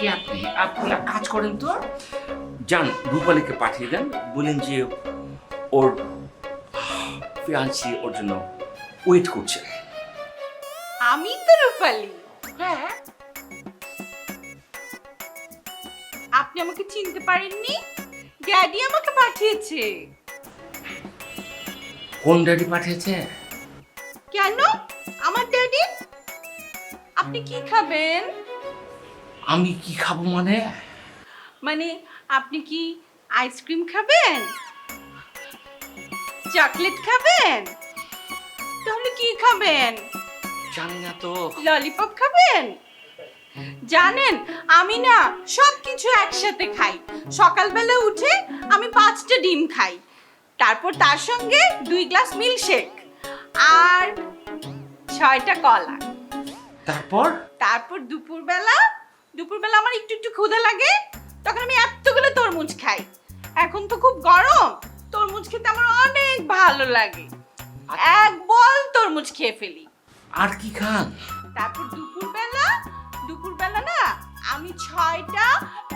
কি আপনি? আপনি এক কাজ করেন তো। যান রূপালীকে পাঠিয়ে দেন। বলেন যে ওর ফিয়ান্সি ওর জন্য ওয়েট করছে। আমি তো রূপালী। হ্যাঁ আপনি আমাকে চিনতে পারেননি? ড্যাডি আমাকে পাঠিয়েছে। কোন ড্যাডি পাঠিয়েছে? কেন? আমার ড্যাডি আপনি কি খাবেন? আমি কি খাব মানে? মানে আপনি কি আইসক্রিম খাবেন? চকলেট খাবেন? তাহলে কি খাবেন? জানি না তো। ললিপপ খাবেন? জানেন আমি না সব কিছু একসাথে খাই। সকালবেলা উঠে আমি পাঁচটা ডিম খাই। তারপর তার সঙ্গে দুই গ্লাস মিল্কশেক আর ছয়টা কলা। তারপর? তারপর দুপুরবেলা দুপুরবেলা আমার একটু একটু ক্ষুধা লাগে তখন আমি এতগুলো তরমুজ খাই। এখন তো খুব গরম তরমুজ খেতে আমার অনেক ভালো লাগে। এক বল তরমুজ খেয়ে ফেলি। আর কি খান? তারপর দুপুরবেলা দুপুরবেলা না আমি ছয়টা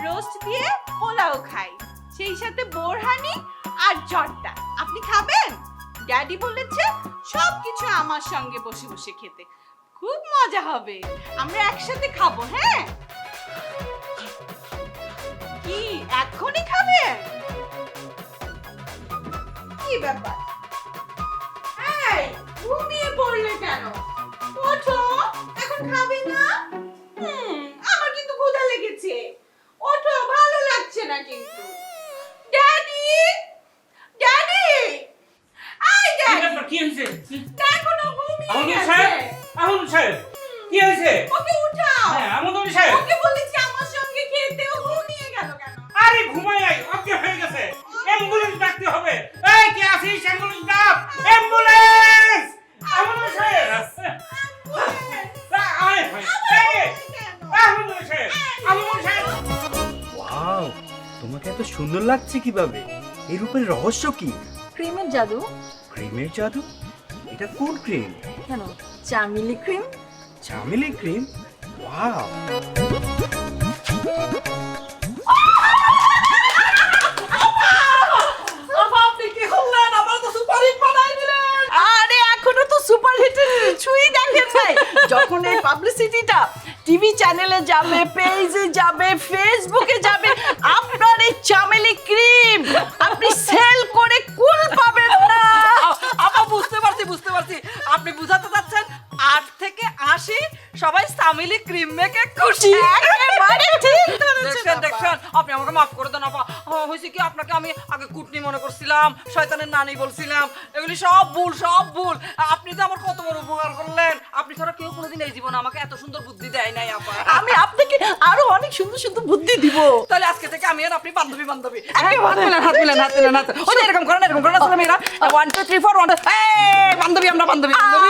রোস্ট দিয়ে পোলাও খাই। সেই সাথে বোরহানি আর জর্দা। আপনি খাবেন? ড্যাডি বলেছে সব কিছু আমার সঙ্গে বসে বসে খেতে। খুব মজা হবে। আমরা একসাথে খাব হ্যাঁ? কি এখনই খাবেন কি ব্যাপার? এই ঘুমিয়ে পড়লে কেন? ওঠো এখন খাবে না? হুম আমার কিন্তু ক্ষুধা লেগেছে। ওঠো ভালো লাগছে না কিন্তু। Daddy daddy! I daddy. কি হয়েছে? দেখো না ঘুমিয়ে গেছে। সাহেব সাহেব কি হয়েছে? ওকে উঠাও। হ্যাঁ আমন্ত্রণ সাহেব। তোমাকে এত সুন্দর লাগছে কীভাবে? এই রূপের রহস্য কি? ক্রিমের জাদু। ক্রিমের জাদু? এটা কোন ক্রিম? কেন? Chameli cream? Chameli cream? Wow! কিছুই দেখেন নাই। যখন এই পাবলিসিটিটা টিভি চ্যানেলে যাবে পেজে যাবে ফেসবুকে যাবে চামেলি ক্রিম আপনি সেল করে ক্রিম মেখে খুশি। একেবারে ঠিক দেখছেন দেখছেন আপনি আমাকে মাফ করে দেন আপা। হয়েছে কি? আপনাকে আমি আগে কুটনি মনে করছিলাম শয়তানের নানি বলছিলাম। এগুলি সব ভুল সব ভুল। আপনি তো আমার কত বড় উপকার করলেন। আপনি ছাড়া কেউ কোনোদিন এই জীবনে আমাকে এত সুন্দর বুদ্ধি দেয় নাই আপা। আমি আপনাকে আরও অনেক সুন্দর সুন্দর বুদ্ধি দিব। তাহলে আজকে থেকে আমি আর আপনি বান্ধবী বান্ধবী। হাত মিলান হাত মিলান হাত মিলান হাত ওই এরকম করেন এরকম করেন আসলে মেয়েরা one two three four one বান্ধবী আমরা বান্ধবী বান্ধবী।